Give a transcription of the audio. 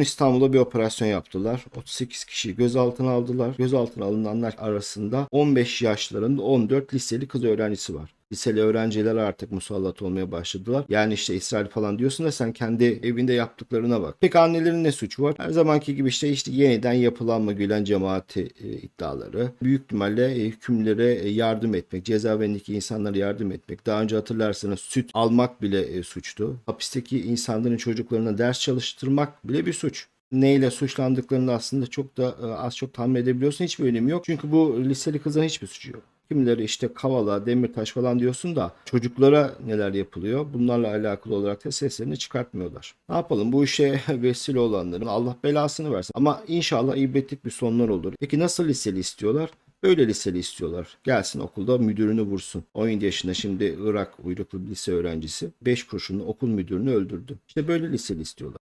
İstanbul'da bir operasyon yaptılar. 38 kişi gözaltına aldılar. Gözaltına alınanlar arasında 15 yaşlarında 14 liseli kız öğrencisi var. Liseli öğrenciler artık musallat olmaya başladılar. Yani işte İsrail falan diyorsun da sen kendi evinde yaptıklarına bak. Peki annelerin ne suçu var? Her zamanki gibi işte işte yeniden yapılanma Gülen cemaati e, iddiaları. Büyük ihtimalle e, hükümlülere e, yardım etmek, cezaevindeki insanlara yardım etmek. Daha önce hatırlarsanız süt almak bile e, suçtu. Hapisteki insanların çocuklarına ders çalıştırmak bile bir suç neyle suçlandıklarını aslında çok da e, az çok tahmin edebiliyorsun. Hiçbir önemi yok. Çünkü bu liseli kızın hiçbir suçu yok. Kimileri işte Kavala, Demirtaş falan diyorsun da çocuklara neler yapılıyor? Bunlarla alakalı olarak da seslerini çıkartmıyorlar. Ne yapalım? Bu işe vesile olanların Allah belasını versin. Ama inşallah ibretlik bir sonlar olur. Peki nasıl liseli istiyorlar? Böyle liseli istiyorlar. Gelsin okulda müdürünü vursun. 17 yaşında şimdi Irak uyruklu bir lise öğrencisi 5 kurşunlu okul müdürünü öldürdü. İşte böyle liseli istiyorlar.